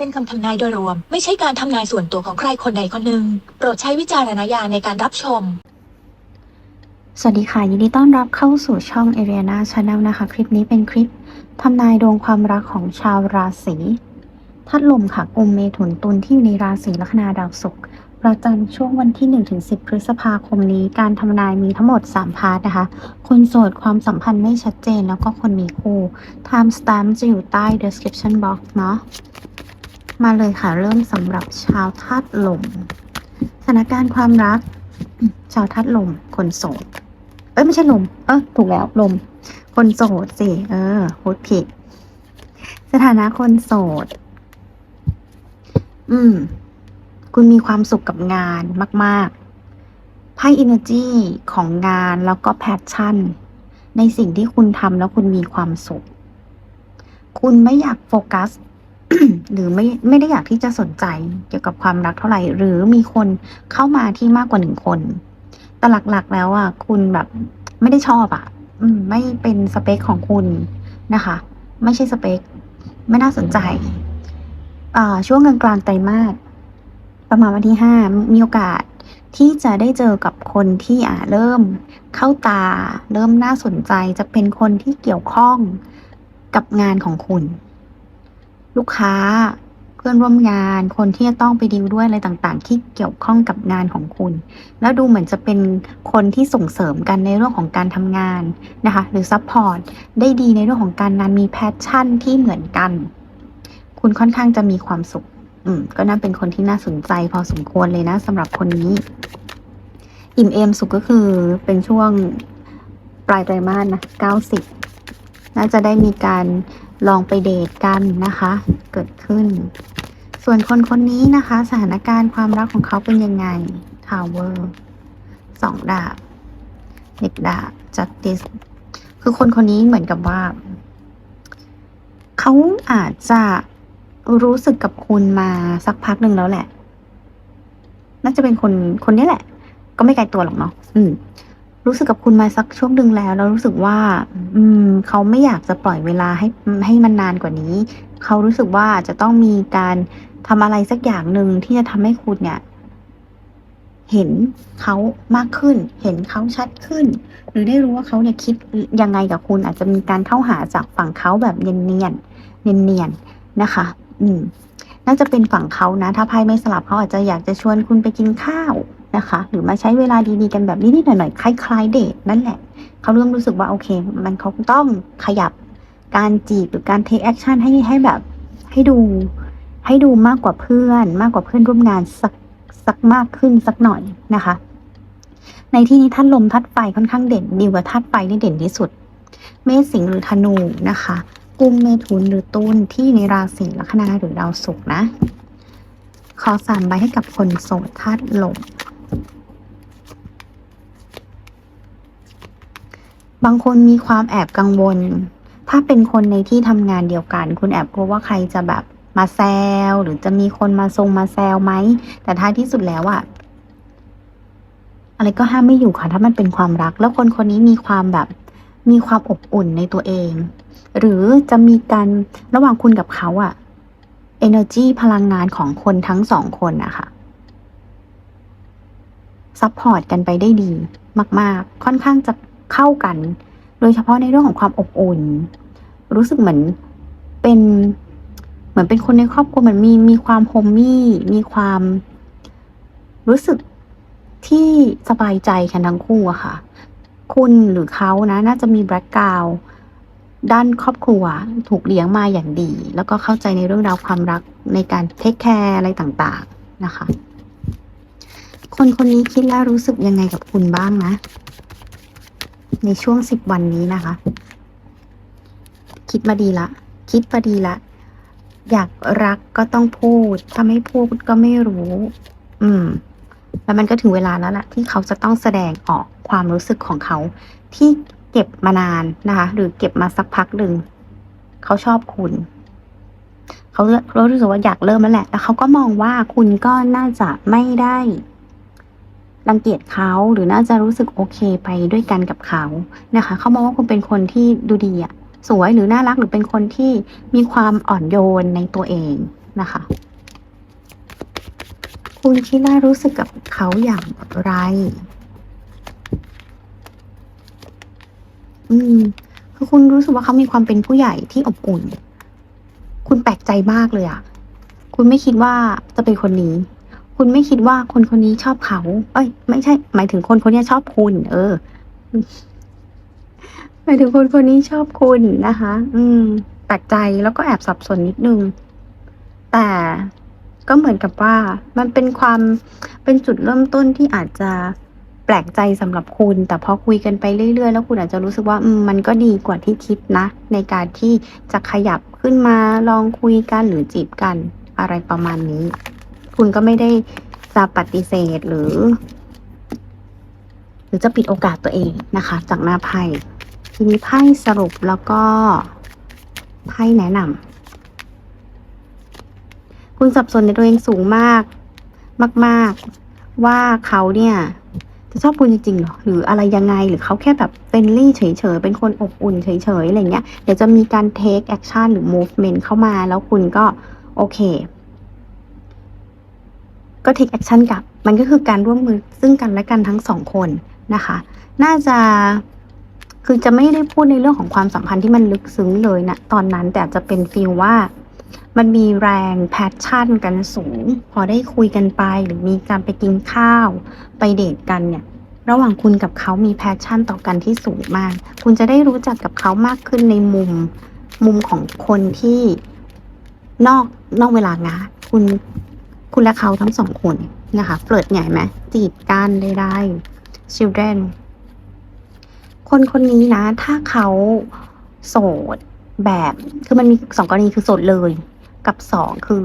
เป็นคำทำนายโดยรวม ไม่ใช่การทำนายส่วนตัวของใครคนใดคนหนึ่ง โปรดใช้วิจารณญาณในการรับชมสวัสดีค่ะ ยินดีต้อนรับเข้าสู่ช่อง a r i a n a Channel นะคะ คลิปนี้เป็นคลิปทำนายดวงความรักของชาวราศีธาตุลมค่ะกุมเมถุนตุลที่อยู่ในราศีลัคนาดาวศุกร์ประจำช่วงวันที่ 1-10 พฤษภาคมนี้ การทำนายมีทั้งหมด 3 พาร์ทนะคะ คนโสดความสัมพันธ์ไม่ชัดเจนแล้วก็คนมีคู่ Time stamp จะอยู่ใต้ description box เนาะ มาเลยค่ะเริ่มสำหรับชาวธาตุลมสถานการณ์ความรัก ชาวธาตุลม คนโสด เอ้ยไม่ใช่ลม เออถูกแล้วลม คนโสดสิเออพูดผิด สถานะคนโสด อืม คุณมีความสุขกับงานมาก ๆไพ่ energy ของงานแล้วก็แพชชั่น ในสิ่งที่คุณทำแล้วคุณมีความสุข คุณไม่อยากโฟกัส หรือไม่ไม่ได้อยากที่จะสนใจเกี่ยวกับความรักเท่าไหร่ หรือมีคนเข้ามาที่มากกว่าหนึ่งคน แต่หลักๆแล้วอะคุณแบบไม่ได้ชอบอะ อืม ไม่เป็นสเปคของคุณนะคะ ไม่ใช่สเปค ไม่น่าสนใจอ่าช่วงกลางกลางไตรมาสประมาณวันที่ห้ามีโอกาสที่จะได้เจอกับคนที่อ่าเริ่มเข้าตา เริ่มน่าสนใจจะเป็นคนที่เกี่ยวข้องกับงานของคุณ ลูกค้า เพื่อนร่วมงาน คนที่จะต้องไปดีลด้วยอะไรต่างๆ ที่เกี่ยวข้องกับงานของคุณ แล้วดูเหมือนจะเป็นคนที่ส่งเสริมกันในเรื่องของการทำงานนะคะ หรือซัพพอร์ตได้ดีในเรื่องของการงานมีแพชชั่นที่เหมือนกัน คุณค่อนข้างจะมีความสุข อืม ก็น่าเป็นคนที่น่าสนใจพอสมควรเลยนะสำหรับคนนี้ อิ่มเอมสุขก็คือเป็นช่วงปลายไตรมาสนะเก้าสิบน่าจะได้มีการ ลองไปเดทกันนะคะ เกิดขึ้น ส่วนคนคนนี้นะคะ สถานการณ์ความรักของเขาเป็นยังไง Tower สองดาบเด็กดาบ Justice คือคนคนนี้เหมือนกับว่า เขาอาจจะรู้สึกกับคุณมาสักพักหนึ่งแล้วแหละ น่าจะเป็นคนคนนี้แหละ ก็ไม่ไกลตัวหรอกเนาะอืม รู้สึกกับคุณมาสักช่วงหนึ่งแล้วแล้วรู้สึกว่า อืม เขาไม่อยากจะปล่อยเวลาให้ให้มันนานกว่านี้ เขารู้สึกว่าจะต้องมีการทำอะไรสักอย่างหนึ่งที่จะทำให้คุณเนี่ย เห็นเขามากขึ้น เห็นเขาชัดขึ้น หรือได้รู้ว่าเขาเนี่ยคิดยังไงกับคุณ อาจจะมีการเข้าหาจากฝั่งเขาแบบเนียนเนียนเนียนเนียนนะคะ อืม น่าจะเป็นฝั่งเขานะ ถ้าไพ่ไม่สลับเขาอาจจะอยากจะชวนคุณไปกินข้าว นะคะ หรือมาใช้เวลาดีๆกันแบบนิดๆหน่อยๆคล้ายๆเดทนั่นแหละ เขาเริ่มรู้สึกว่าโอเค มันเขาต้องขยับการจีบหรือการเทคแอคชั่นให้ให้แบบให้ดูให้ดูมากกว่าเพื่อน มากกว่าเพื่อนร่วมงานสักสักมากขึ้นสักหน่อยนะคะ ในที่นี้ท่านลมทัดไฟค่อนข้างเด่นดีกว่าทัดไฟนี่เด่นที่สุด เมษสิงห์หรือธนูนะคะกุมเมถุนหรือตุลที่ในราศีลัคนาหรือดาวศุกร์นะ ขอสามใบให้กับคนโสดธาตุลม บางคนมีความแอบกังวล ถ้าเป็นคนในที่ทำงานเดียวกัน คุณแอบกลัวว่าใครจะแบบมาแซวหรือจะมีคนมาทรงมาแซวไหม แต่ท้ายที่สุดแล้วอะอะไรก็ห้ามไม่อยู่ค่ะ ถ้ามันเป็นความรัก แล้วคนคนนี้มีความแบบ มีความอบอุ่นในตัวเอง หรือจะมีการระหว่างคุณกับเขาอะ energy พลังงานของคนทั้งสองคนนะคะซัพพอร์ตกันไปได้ดีมาก ๆ ค่อนข้างจะ เข้ากัน โดยเฉพาะในเรื่องของความอบอุ่น รู้สึกเหมือนเป็นเหมือนเป็นคนในครอบครัวเหมือนมีมีความโฮมมี่มีความ รู้สึกที่สบายใจกันทั้งคู่อะค่ะ คุณหรือเขานะ น่าจะมีแบล็กกราวด้านครอบครัวถูกเลี้ยงมาอย่างดี แล้วก็เข้าใจในเรื่องราวความรักในการเทคแคร์อะไรต่าง ๆ นะคะ คนคนนี้คิดแล้วรู้สึกยังไงกับคุณบ้างนะ ในช่วงสิบวันนี้นะคะ คิดมาดีละ คิดมาดีละ อยากรักก็ต้องพูด ถ้าไม่พูดก็ไม่รู้ อืม แล้วมันก็ถึงเวลาแล้วล่ะ ที่เขาจะต้องแสดงออกความรู้สึกของเขา ที่เก็บมานานนะคะ หรือเก็บมาสักพักหนึ่งเขาชอบคุณเขาเรารู้สึกว่าอยากเริ่มแล้วแหละแล้วเขาก็มองว่าคุณก็น่าจะไม่ได้ รังเกียจเขาหรือน่าจะรู้สึกโอเคไปด้วยกันกับเขานะคะ เขามองว่าคุณเป็นคนที่ดูดีอะสวยหรือน่ารักหรือเป็นคนที่มีความอ่อนโยนในตัวเองนะคะ คุณคิดว่ารู้สึกกับเขาอย่างไร อืมคือคุณรู้สึกว่าเขามีความเป็นผู้ใหญ่ที่อบอุ่น คุณแปลกใจมากเลยอะคุณไม่คิดว่าจะเป็นคนนี้ คุณไม่คิดว่าคนคนนี้ชอบเขา เอ้ย ไม่ใช่ หมายถึงคนคนนี้ชอบคุณ เออ หมายถึงคนคนนี้ชอบคุณนะคะ อืมแปลกใจแล้วก็แอบสับสนนิดนึง แต่ก็เหมือนกับว่า มันเป็นความเป็นจุดเริ่มต้นที่อาจจะแปลกใจสำหรับคุณ แต่พอคุยกันไปเรื่อยๆ แล้วคุณอาจจะรู้สึกว่ามมันก็ดีกว่าที่คิดนะ ในการที่จะขยับขึ้นมาลองคุยกันหรือจีบกัน อะไรประมาณนี้ คุณก็ไม่ได้จะปฏิเสธหรือ หรือจะปิดโอกาสตัวเองนะคะ จากหน้าไพ่ทีนี้ไพ่สรุปแล้วก็ไพ่แนะนำคุณสับสนในตัวเองสูงมาก มาก ๆ ว่าเขาเนี่ย จะชอบคุณจริงๆหรอหรืออะไรยังไงหรือเขาแค่แบบเฟรนลี่เฉยๆ เป็นคนอบอุ่นเฉยๆอะไรเงี้ยเดี๋ยวจะมีการ take action หรือ movement เข้ามาแล้วคุณก็โอเค ก็ take action กับมันก็คือการร่วมมือซึ่งกันและกันทั้งสองคนนะคะ น่าจะคือจะไม่ได้พูดในเรื่องของความสัมพันธ์ที่มันลึกซึ้งเลยนะตอนนั้นแต่จะเป็นฟีลว่ามันมีแรงแพชชั่นกันสูง พอได้คุยกันไปหรือมีการไปกินข้าว ไปเดทกันเนี่ย ระหว่างคุณกับเขามีแพชชั่นต่อกันที่สูงมาก คุณจะได้รู้จักกับเขามากขึ้นในมุมมุมของคนที่นอกนอกเวลางาน คุณ คุณและเขาทั้งสองคนนะคะเฟลิร์ตใหญ่ไหมจีบกันได้ได้ children คนคนนี้นะ ถ้าเขาโสดแบบคือมันมีสองกรณีคือโสดเลย กับสองคือ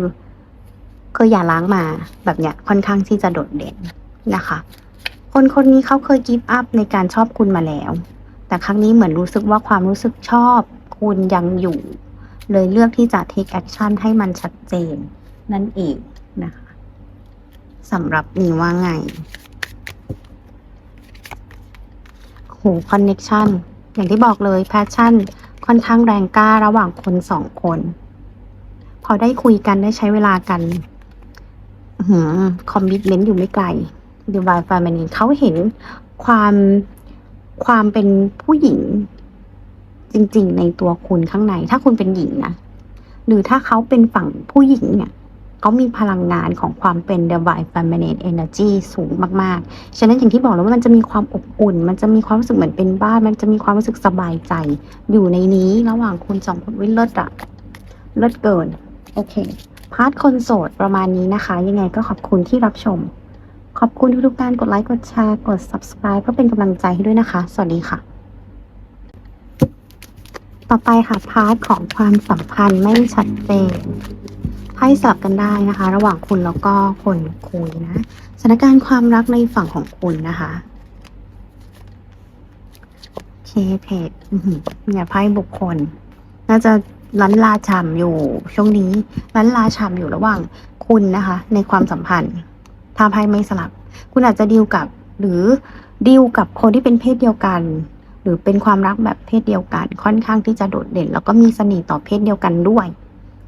เคยอย่าล้างมาแบบเนี้ยค่อนข้างที่จะโดดเด่นนะคะ คนคนนี้เขาเคยกิฟต์อัพในการชอบคุณมาแล้ว แต่ครั้งนี้เหมือนรู้สึกว่าความรู้สึกชอบคุณยังอยู่ เลยเลือกที่จะ take action ให้มันชัดเจนนั่นเองนะคะ สำหรับนี่ว่าไงโหคอนเน็ชันอย่างที่บอกเลยแพชชั่น ค่อนข้างแรงกล้าระหว่างคนสองคน พอได้คุยกันได้ใช้เวลากันคอมมิชเมนต์อยู่ไม่ไกลดีวายฟามินีเขาเห็นความความเป็นผู้หญิง จริง ๆ ในตัวคุณข้างใน ถ้าคุณเป็นหญิงนะหรือถ้าเขาเป็นฝั่งผู้หญิงเนี่ย เขามีพลังงานของความเป็น divine feminine energy สูงมากๆ ฉะนั้นอย่างที่บอกแล้วว่ามันจะมีความอบอุ่น มันจะมีความรู้สึกเหมือนเป็นบ้าน มันจะมีความรู้สึกสบายใจ อยู่ในนี้ระหว่างคุณสองคนวิเลิศอะเลิศเกิน โอเค พาร์ทคนโสดประมาณนี้นะคะ ยังไงก็ขอบคุณที่รับชม ขอบคุณทุกๆการกดไลค์กดแชร์กด subscribe เพื่อเป็นกำลังใจให้ด้วยนะคะ สวัสดีค่ะต่อไปค่ะพาร์ทของความสัมพันธ์ไม่ชัดเจน ไพ่สลับกันได้นะคะ ระหว่างคุณแล้วก็คนคุยนะสถานการณ์ความรักในฝั่งของคุณนะคะเคเพจเนี่ยไพ่บุคคล น่าจะลันลาฉ่ำอยู่ช่วงนี้ลันลาฉ่ำอยู่ระหว่างคุณนะคะ ในความสัมพันธ์ถ้าไพ่ไม่สลับ คุณอาจจะดีลกับ หรือดีลกับคนที่เป็นเพศเดียวกัน หรือเป็นความรักแบบเพศเดียวกัน ค่อนข้างที่จะโดดเด่น แล้วก็มีเสน่ห์ต่อเพศเดียวกันด้วย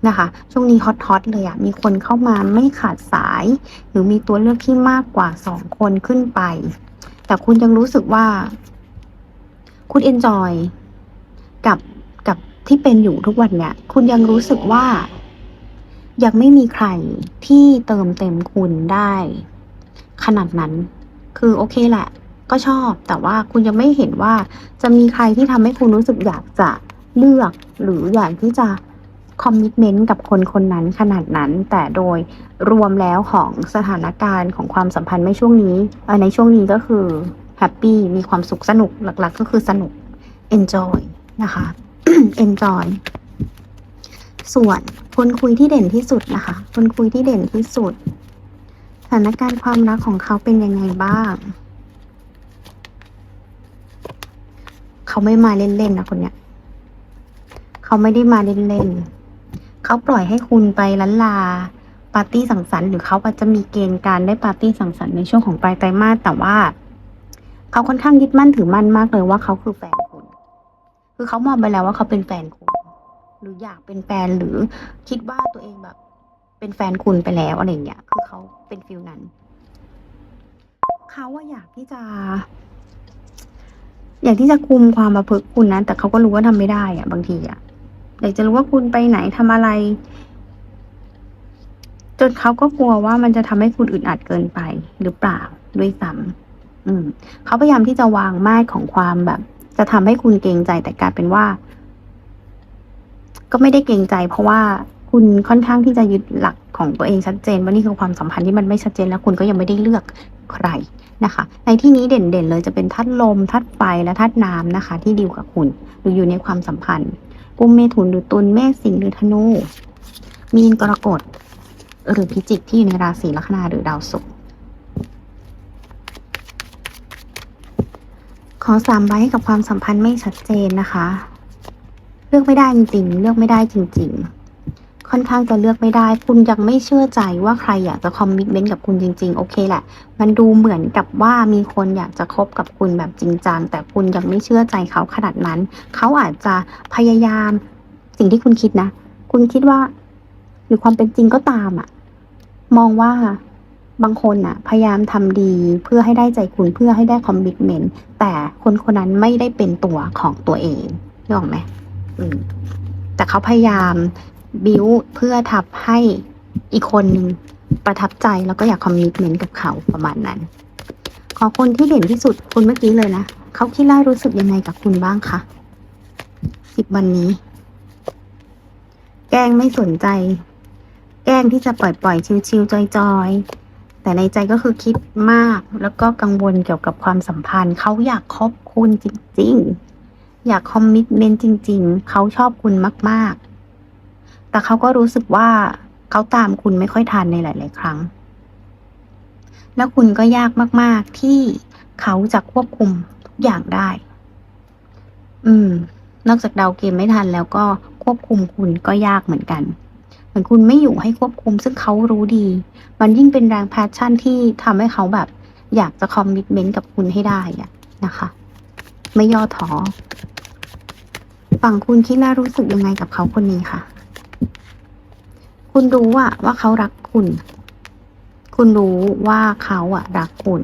นะคะ ช่วงนี้ฮอตฮอตเลยอะมีคนเข้ามาไม่ขาดสาย หรือมีตัวเลือกที่มากกว่าสองคนขึ้นไป แต่คุณยังรู้สึกว่า คุณเอนจอยกับกับที่เป็นอยู่ทุกวันเนี่ย คุณยังรู้สึกว่า ยังไม่มีใครที่เติมเต็มคุณได้ ขนาดนั้น คือโอเคแหละ ก็ชอบ แต่ว่าคุณยังไม่เห็นว่าจะมีใครที่ทำให้คุณรู้สึกอยากจะเลือกหรืออยากที่จะ คอมมิชเมนต์กับคนคนนั้นขนาดนั้น แต่โดยรวมแล้วของสถานการณ์ของความสัมพันธ์ไม่ช่วงนี้ในช่วงนี้ก็คือแฮปปี้มีความสุขสนุกหลัก ๆ ก็คือสนุก enjoy นะคะ enjoy ส่วนคนคุยที่เด่นที่สุดนะคะ คนคุยที่เด่นที่สุด สถานการณ์ความรักของเขาเป็นยังไงบ้าง เขาไม่มาเล่นๆนะคนเนี้ย เขาไม่ได้มาเล่นๆ เขาปล่อยให้คุณไปล้านลาปาร์ตี้สังสรรค์หรือเขาอาจจะมีเกณฑ์การได้ปาร์ตี้สังสรรค์ในช่วงของปลายไตรมาสแต่ว่าเขาค่อนข้างยึดมั่นถือมั่นมากเลยว่าเขาคือแฟนคุณ คือเขามองไปแล้วว่าเขาเป็นแฟนคุณ หรืออยากเป็นแฟนหรือคิดว่าตัวเองแบบ เป็นแฟนคุณไปแล้วอะไรอย่างเงี้ย คือเขาเป็นฟิลนั้น เขาว่าอยากที่จะ อยากที่จะคุมความประพฤติคุณนะแต่เขาก็รู้ว่าทำไม่ได้อะบางทีอะ อยากจะรู้ว่าคุณไปไหนทำอะไร จนเขาก็กลัวว่ามันจะทำให้คุณอึดอัดเกินไป หรือเปล่าด้วยซ้ำอืม เขาพยายามที่จะวางมาดของความแบบ จะทำให้คุณเกรงใจแต่กลายเป็นว่า ก็ไม่ได้เกรงใจ เพราะว่าคุณค่อนข้างที่จะยึดหลักของตัวเองชัดเจนว่านี่คือความสัมพันธ์ที่มันไม่ชัดเจนแล้วคุณก็ยังไม่ได้เลือกใครนะคะ ในที่นี้เด่นๆเลยจะเป็นธาตุลมธาตุไฟและธาตุน้ำนะคะ ที่ดีลกับคุณหรืออยู่ในความสัมพันธ์ กุมเมถุนหรือตุลเมษสิงห์หรือธนู มีนกรกฎหรือพิจิกที่อยู่ในราศีลัคนาหรือดาวศุกร์ขอสามใบให้กับความสัมพันธ์ไม่ชัดเจนนะคะ เลือกไม่ได้จริงๆ เลือกไม่ได้จริง ๆ ค่อนข้างจะเลือกไม่ได้ คุณยังไม่เชื่อใจว่าใครอยากจะคอมมิตเมนต์กับคุณจริง ๆ โอเคแหละ มันดูเหมือนกับว่ามีคนอยากจะคบกับคุณแบบจริงจังแต่คุณยังไม่เชื่อใจเขาขนาดนั้น เขาอาจจะพยายามสิ่งที่คุณคิดนะ คุณคิดว่า หรือความเป็นจริงก็ตามอะมองว่าบางคนอะพยายามทำดีเพื่อให้ได้ใจคุณเพื่อให้ได้คอมมิตเมนต์แต่คนคนนั้นไม่ได้เป็นตัวของตัวเองนึกออกไหมอืมแต่เขาพยายาม บิวเพื่อทำให้อีกคนหนึ่งประทับใจแล้วก็อยากคอมมิตเมนต์กับเขาประมาณนั้น ขอคนที่เด่นที่สุดคุณเมื่อกี้เลยนะเขาคิดแล้วรู้สึกยังไงกับคุณบ้างคะสิบวันนี้ แกล้งไม่สนใจ แกล้งที่จะปล่อยปล่อยชิวๆจอยๆ แต่ในใจก็คือคิดมากแล้วก็กังวลเกี่ยวกับความสัมพันธ์เขาอยากคบคุณจริงๆ อยากคอมมิตเมนต์จริง ๆเขาชอบคุณมาก ๆ แต่เขาก็รู้สึกว่าเขาตามคุณไม่ค่อยทันในหลาย ๆ ครั้ง แล้วคุณก็ยากมาก ๆ ที่เขาจะควบคุมทุกอย่างได้ อืม นอกจากเดาเกมไม่ทันแล้วก็ควบคุมคุณก็ยากเหมือนกัน เหมือนคุณไม่อยู่ให้ควบคุมซึ่งเขารู้ดี มันยิ่งเป็นแรงแพชชั่นที่ทำให้เขาแบบ อยากจะคอมมิตเมนต์กับคุณให้ได้อะนะคะ ไม่ย่อท้อฝั่งคุณคิดแล้วรู้สึกยังไงกับเขาคนนี้ค่ะ คุณรู้อะว่าเขารักคุณ คุณรู้ว่าเขาอะรักคุณ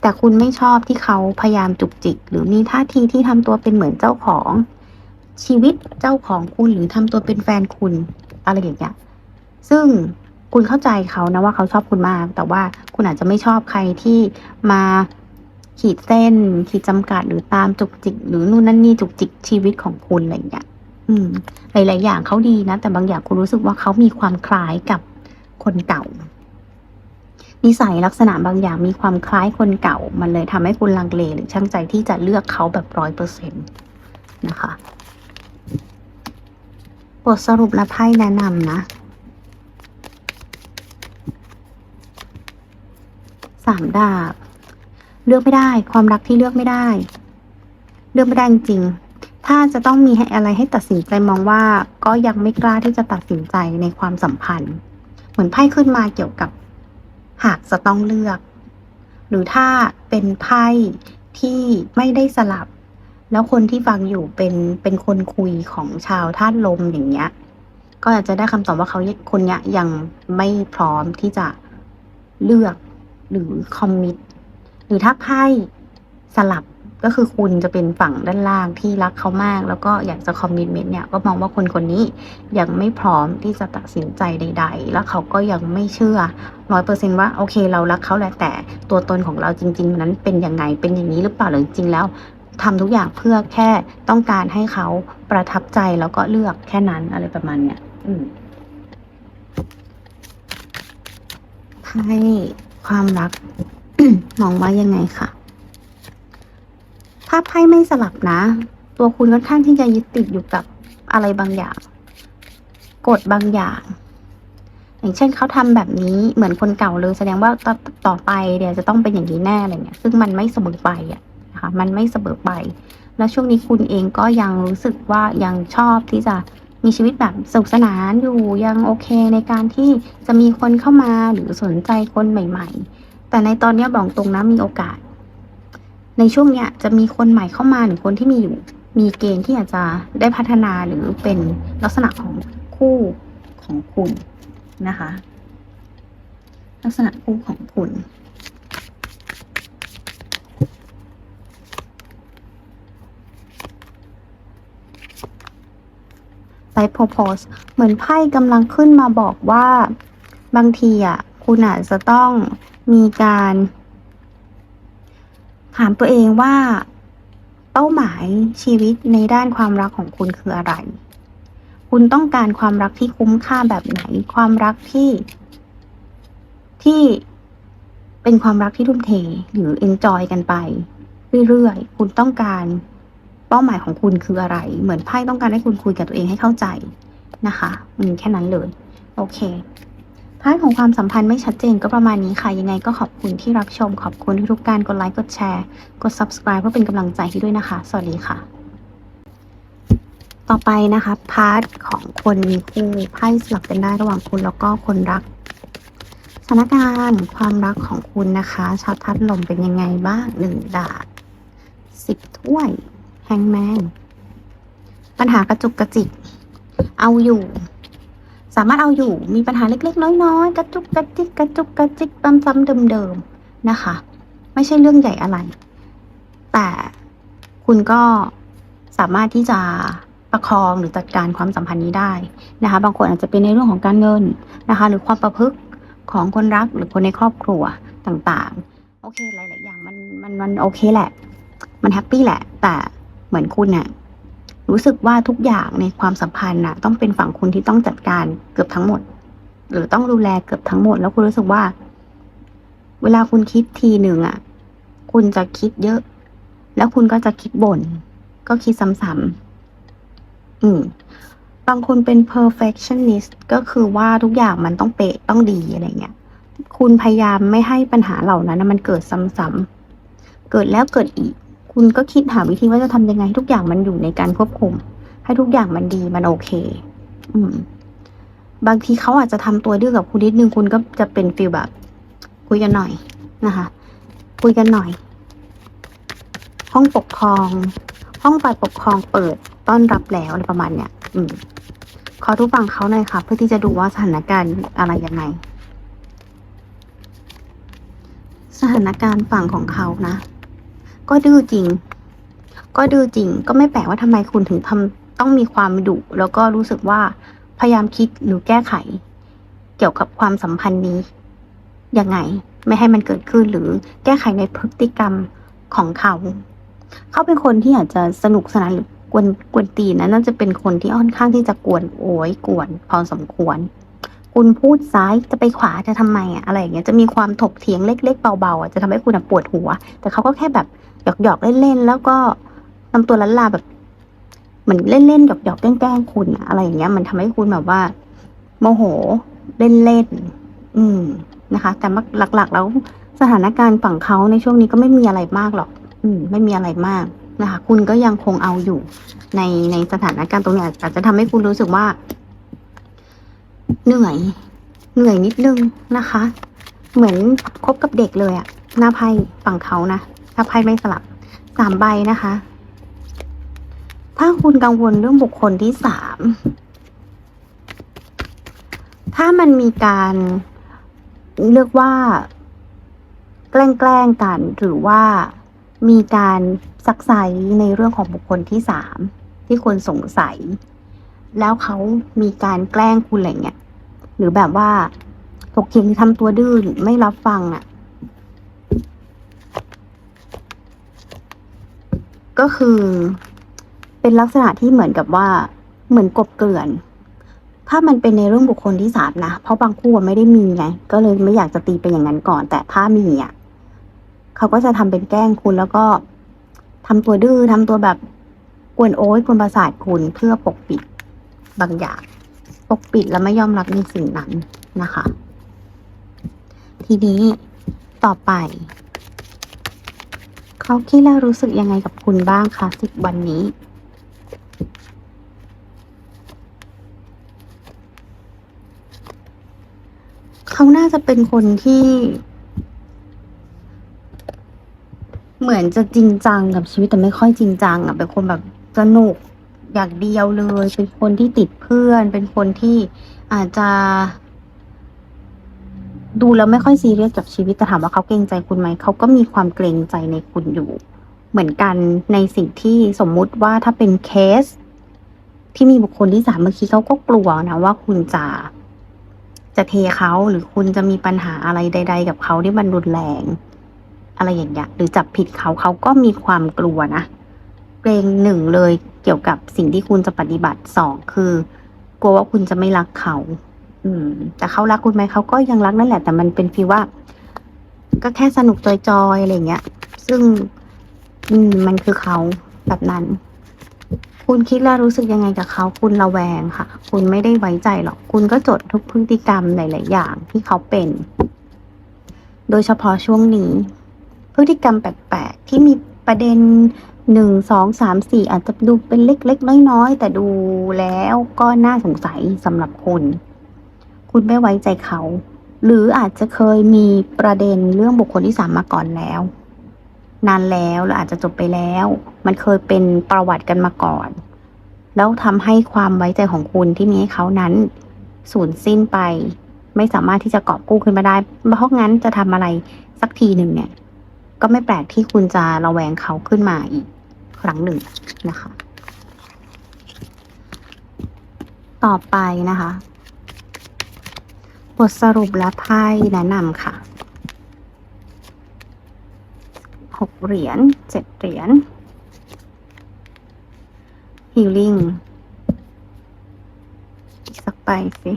แต่คุณไม่ชอบที่เขาพยายามจุกจิก หรือมีท่าทีที่ทำตัวเป็นเหมือนเจ้าของชีวิตเจ้าของคุณหรือทำตัวเป็นแฟนคุณอะไรอย่างเงี้ย ซึ่งคุณเข้าใจเขานะว่าเขาชอบคุณมาก แต่ว่าคุณอาจจะไม่ชอบใครที่มาขีดเส้นขีดจำกัดหรือตามจุกจิก หรือนู่นนั่นนี่จุกจิกชีวิตของคุณอะไรอย่างเงี้ย อืม หลาย ๆ อย่างเขาดีนะ แต่บางอย่างคุณรู้สึกว่าเขามีความคล้ายกับคนเก่า นิสัยลักษณะบางอย่างมีความคล้ายคนเก่า มันเลยทำให้คุณลังเลหรือช่างใจที่จะเลือกเขาแบบร้อยเปอร์เซ็นต์นะคะ บทสรุปและไพ่แนะนำนะสามดาบ เลือกไม่ได้ ความรักที่เลือกไม่ได้ เลือกไม่ได้จริง ถ้าจะต้องมีให้อะไรให้ตัดสินใจมองว่า ก็ยังไม่กล้าที่จะตัดสินใจในความสัมพันธ์ เหมือนไพ่ขึ้นมาเกี่ยวกับ หากจะต้องเลือก หรือถ้าเป็นไพ่ที่ไม่ได้สลับ แล้วคนที่ฟังอยู่เป็นเป็นคนคุยของชาวธาตุลมอย่างเงี้ย ก็อาจจะได้คำตอบว่าเขาคนเนี้ยยังไม่พร้อมที่จะเลือกหรือคอมมิตหรือถ้าไพ่สลับ ก็คือคุณจะเป็นฝั่งด้านล่างที่รักเขามาก แล้วก็อยากจะคอมมิตเมนต์เนี่ยก็มองว่าคนคนนี้ยังไม่พร้อมที่จะตัดสินใจใด ๆ แล้วเขาก็ยังไม่เชื่อร้อยเปอร์เซนว่าโอเคเรารักเขาแหละแต่ตัวตนของเราจริง ๆ นั้นเป็นยังไงเป็นอย่างนี้หรือเปล่าหรือจริงแล้วทำทุกอย่างเพื่อแค่ต้องการให้เขาประทับใจแล้วก็เลือกแค่นั้นอะไรประมาณเนี้ยอืมไพ่ความรักมองว่ายังไงคะ ถ้าไพ่ไม่สลับนะ ตัวคุณค่อนข้างที่จะยึดติดอยู่กับอะไรบางอย่าง กฎบางอย่าง อย่างเช่นเขาทำแบบนี้เหมือนคนเก่าเลยแสดงว่าต่อต่อไปเดี๋ยวจะต้องเป็นอย่างนี้แน่อะไรเงี้ย ซึ่งมันไม่เสมอไปอะนะคะมันไม่เสมอไป แล้วช่วงนี้คุณเองก็ยังรู้สึกว่ายังชอบที่จะมีชีวิตแบบสนุกสนานอยู่ยังโอเคในการที่จะมีคนเข้ามาหรือสนใจคนใหม่ ๆ แต่ในตอนนี้บอกตรงนะมีโอกาส ในช่วงเนี้ยจะมีคนใหม่เข้ามาหรือคนที่มีอยู่ มีเกณฑ์ที่อาจจะได้พัฒนาหรือเป็นลักษณะของคู่ของคุณนะคะ ลักษณะคู่ของคุณไ i โ propose เหมือนไพ่กำลังขึ้นมาบอกว่าบางทีอะคุณอาจจะต้องมีการ ถามตัวเองว่า เป้าหมายชีวิตในด้านความรักของคุณคืออะไร คุณต้องการความรักที่คุ้มค่าแบบไหน ความรักที่ ที่เป็นความรักที่ทุ่มเทหรือ enjoy กันไป เรื่อยๆ คุณต้องการเป้าหมายของคุณคืออะไร เหมือนไพ่ต้องการให้คุณคุยกับตัวเองให้เข้าใจนะคะอืมแค่นั้นเลย โอเค พาร์ทของความสัมพันธ์ไม่ชัดเจนก็ประมาณนี้ค่ะ ยังไงก็ขอบคุณที่รับชม ขอบคุณทุกการกดไลค์ กดแชร์ กด subscribe เพื่อเป็นกำลังใจให้ด้วยนะคะ สวัสดีค่ะ ต่อไปนะคะพาร์ทของคนมีคู่ไพ่สลับกันได้ระหว่างคุณแล้วก็คนรักสถานการณ์ความรักของคุณนะคะชาวทัดลมเป็นยังไงบ้างหนึ่งดาบสิบถ้วยแฮงแมนปัญหากระจุกกระจิกเอาอยู่ามารถเอาอยู่มีปัญหาเล็ก ๆ น้อยๆกระจุกกระจิกกระจุกกระจิกซ้ำๆเดิมๆนะคะ ไม่ใช่เรื่องใหญ่อะไร แต่คุณก็สามารถที่จะประคองหรือจัดการความสัมพันธ์นี้ได้นะคะ บางคนอาจจะเป็นในเรื่องของการเงินนะคะ หรือความประพฤกษ์ของคนรักหรือคนในครอบครัวต่างๆ โอเคหลาย ๆ อย่างมันมันมันโอเคแหละ มันแฮปปี้แหละ แต่เหมือนคุณน่ะ รู้สึกว่าทุกอย่างในความสัมพันธ์น่ะ ต้องเป็นฝั่งคุณที่ต้องจัดการเกือบทั้งหมด หรือต้องดูแลเกือบทั้งหมด แล้วคุณรู้สึกว่า เวลาคุณคิดทีหนึ่งอะ คุณจะคิดเยอะ แล้วคุณก็จะคิดบ่นก็คิดซ้ำๆอืม บางคนเป็น perfectionist ก็คือว่าทุกอย่างมันต้องเป๊ะต้องดีอะไรเงี้ยคุณพยายามไม่ให้ปัญหาเหล่านั้นนะมันเกิดซ้ำๆเกิดแล้วเกิดอีก คุณก็คิดหาวิธีว่าจะทำยังไงให้ทุกอย่างมันอยู่ในการควบคุม ให้ทุกอย่างมันดีมันโอเค อืม บางทีเขาอาจจะทำตัวดื้อกับคุณนิดนึงคุณก็จะเป็นฟีลแบบ คุยกันหน่อยนะคะ คุยกันหน่อย ห้องปกครอง ห้องฝ่ายปกครองเปิดต้อนรับแล้วอะไรประมาณเนี้ยอืมขอทุกฝั่งเขาหน่อยค่ะ เพื่อที่จะดูว่าสถานการณ์อะไรยังไง สถานการณ์ฝั่งของเขานะ ก็ดื้อจริง ก็ดื้อจริง ก็ไม่แปลกว่าทำไมคุณถึงทำต้องมีความดุแล้วก็รู้สึกว่าพยายามคิดหรือแก้ไข เกี่ยวกับความสัมพันธ์นี้ยังไง ไม่ให้มันเกิดขึ้นหรือแก้ไขในพฤติกรรมของเขา เขาเป็นคนที่อาจจะสนุกสนานหรือกวนกวนตีนนะน่าจะเป็นคนที่ค่อนข้างที่จะกวนโอยกวนพอสมควร คุณพูดซ้ายจะไปขวาจะทำไมอะอะไรอย่างเงี้ยจะมีความถกเถียงเล็ก ๆ เบาๆอะจะทำให้คุณปวดหัว แต่เขาก็แค่แบบ หยอกๆเล่นๆแล้วก็ทำตัวลันลาแบบเหมือนเล่นๆหยอกๆแกล้งๆคุณอะอะไรอย่างเงี้ย มันทำให้คุณแบบว่า โมโหเล่นๆอืมนะคะ แต่หลักๆ แล้วสถานการณ์ฝั่งเขาในช่วงนี้ก็ไม่มีอะไรมากหรอก อืม ไม่มีอะไรมากนะคะ คุณก็ยังคงเอาอยู่ในในสถานการณ์ตรงนี้อาจจะทำให้คุณรู้สึกว่า เหนื่อย เหนื่อยนิดนึงนะคะ เหมือนคบกับเด็กเลยอะหน้าไพ่ฝั่งเขานะ ถ้าไพ่ไม่สลับสามใบนะคะ ถ้าคุณกังวลเรื่องบุคคลที่สามถ้ามันมีการเรียกว่า แกล้งแกล้งกัน หรือว่ามีการซักไซในเรื่องของบุคคลที่สามที่คนสงสัย แล้วเขามีการแกล้งคุณอะไรเงี้ยหรือแบบว่าถกเถียงทำตัวดื้อไม่รับฟังอะ ก็คือ เป็นลักษณะที่เหมือนกับว่าเหมือนกบเกลื่อน ถ้ามันเป็นในเรื่องบุคคลที่สามนะ เพราะบางคู่ไม่ได้มีไง ก็เลยไม่อยากจะตีเป็นอย่างนั้นก่อน แต่ถ้ามีอะเขาก็จะทำเป็นแกล้งคุณแล้วก็ทำตัวดื้อทำตัวแบบกวนโอ้ยกวนประสาทคุณเพื่อปกปิดบางอย่าง ปกปิดและไม่ยอมรับในสิ่งนั้นนะคะ ทีนี้ต่อไป เขาคิดแล้วรู้สึกยังไงกับคุณบ้างคะสิบวันนี้เขาน่าจะเป็นคนที่ เหมือนจะจริงจังกับชีวิตแต่ไม่ค่อยจริงจังอะเป็นคนแบบสนุกอย่างเดียวเลย เป็นคนที่ติดเพื่อน เป็นคนที่อาจจะ ดูแล้วไม่ค่อยซีเรียสกับชีวิตแต่ถามว่าเขาเกรงใจคุณไหมเขาก็มีความเกรงใจในคุณอยู่ เหมือนกันในสิ่งที่สมมุติว่าถ้าเป็นเคส ที่มีบุคคลที่สามเมื่อกี้เขาก็กลัวนะว่าคุณจะจะเทเขาหรือคุณจะมีปัญหาอะไรใด ๆ กับเขาที่มันรุนแรง อะไรอย่างเงี้ยหรือจับผิดเขาเขาก็มีความกลัวนะเกรงหนึ่งเลยเกี่ยวกับสิ่งที่คุณจะปฏิบัติสองคือกลัวว่าคุณจะไม่รักเขา อืม แต่เขารักคุณไหมเขาก็ยังรักนั่นแหละ แต่มันเป็นฟีลว่า ก็แค่สนุกจอยๆอะไรเงี้ย ซึ่ง อืม มันคือเขาแบบนั้น คุณคิดและรู้สึกยังไงกับเขาคุณระแวงค่ะ คุณไม่ได้ไว้ใจหรอก คุณก็จดทุกพฤติกรรมหลายๆอย่างที่เขาเป็น โดยเฉพาะช่วงนี้ พฤติกรรมแปลกๆที่มีประเด็นหนึ่งสองสามสี่อาจจะดูเป็นเล็กๆน้อยๆแต่ดูแล้วก็น่าสงสัยสำหรับคุณ คุณไม่ไว้ใจเขา หรืออาจจะเคยมีประเด็นเรื่องบุคคลที่สามมาก่อนแล้ว นานแล้วหรืออาจจะจบไปแล้ว มันเคยเป็นประวัติกันมาก่อน แล้วทำให้ความไว้ใจของคุณที่มีให้เขานั้น สูญสิ้นไป ไม่สามารถที่จะกอบกู้ขึ้นมาได้ เพราะงั้นจะทำอะไรสักทีหนึ่งเนี่ย ก็ไม่แปลกที่คุณจะระแวงเขาขึ้นมาอีกครั้งหนึ่งนะคะ ต่อไปนะคะ บทสรุปและไพ่แนะนำค่ะหกเหรียญเจ็ดเหรียญ healing อีกสักใบสิ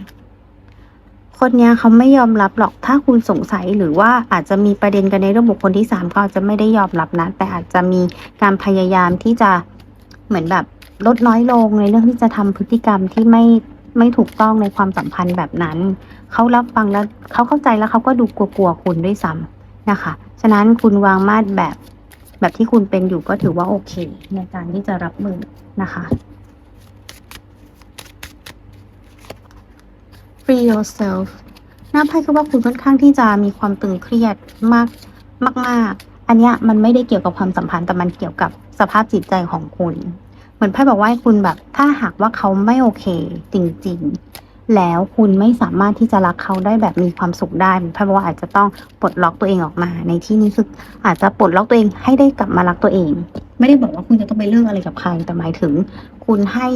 คนเนี้ยเขาไม่ยอมรับหรอกถ้าคุณสงสัยหรือว่าอาจจะมีประเด็นกันในเรื่องบุคคลที่สามก็อาจะไม่ได้ยอมรับนะ แต่อาจจะมีการพยายามที่จะเหมือนแบบลดน้อยลงในเรื่องที่จะทำพฤติกรรมที่ไม่ไม่ถูกต้องในความสัมพันธ์แบบนั้น เขารับฟังแล้วเขาเข้าใจแล้วเขาก็ดูกลัวๆคุณด้วยซ้ำนะคะ ฉะนั้นคุณวางมาดแบบแบบที่คุณเป็นอยู่ก็ถือว่าโอเค ในการที่จะรับมือนะคะ free yourself หน้าไพ่คือว่าคุณค่อนข้างที่จะมีความตึงเครียดมากมากๆอันเนี้ยมันไม่ได้เกี่ยวกับความสัมพันธ์แต่มันเกี่ยวกับสภาพจิตใจของคุณ เหมือนไพ่บอกว่าคุณแบบ ถ้าหากว่าเขาไม่โอเค จริง ๆ แล้วคุณไม่สามารถที่จะรักเขาได้แบบมีความสุขได้ไพ่บอกว่าอาจจะต้องปลดล็อกตัวเองออกมา ในที่นี้คืออาจจะปลดล็อกตัวเองให้ได้กลับมารักตัวเอง ไม่ได้บอกว่าคุณจะต้องไปเลิกอะไรกับใครแต่หมายถึง คุณให้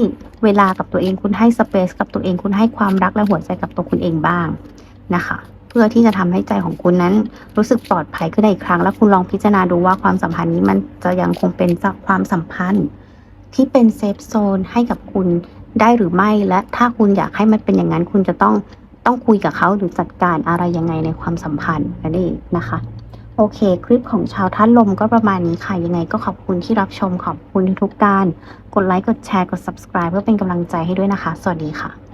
เวลากับตัวเอง คุณให้สเปซกับตัวเอง คุณให้ความรักและหัวใจกับตัวคุณเองบ้างนะคะเพื่อที่จะทำให้ใจของคุณนั้น รู้สึกปลอดภัยขึ้นได้อีกครั้ง แล้วคุณลองพิจารณาดูว่าความสัมพันธ์นี้มันจะยังคงเป็นความสัมพันธ์ ที่เป็นเซฟโซนให้กับคุณ ได้หรือไม่และถ้าคุณอยากให้มันเป็นอย่างนั้น คุณจะต้องต้องคุยกับเขาหรือจัดการอะไรยังไงในความสัมพันธ์นั่นเองนะคะ โอเค คลิปของชาวท่านลมก็ประมาณนี้ค่ะ ยังไงก็ขอบคุณที่รับชมขอบคุณทุกการ กดไลค์กดแชร์กด subscribe เพื่อเป็นกำลังใจให้ด้วยนะคะ สวัสดีค่ะ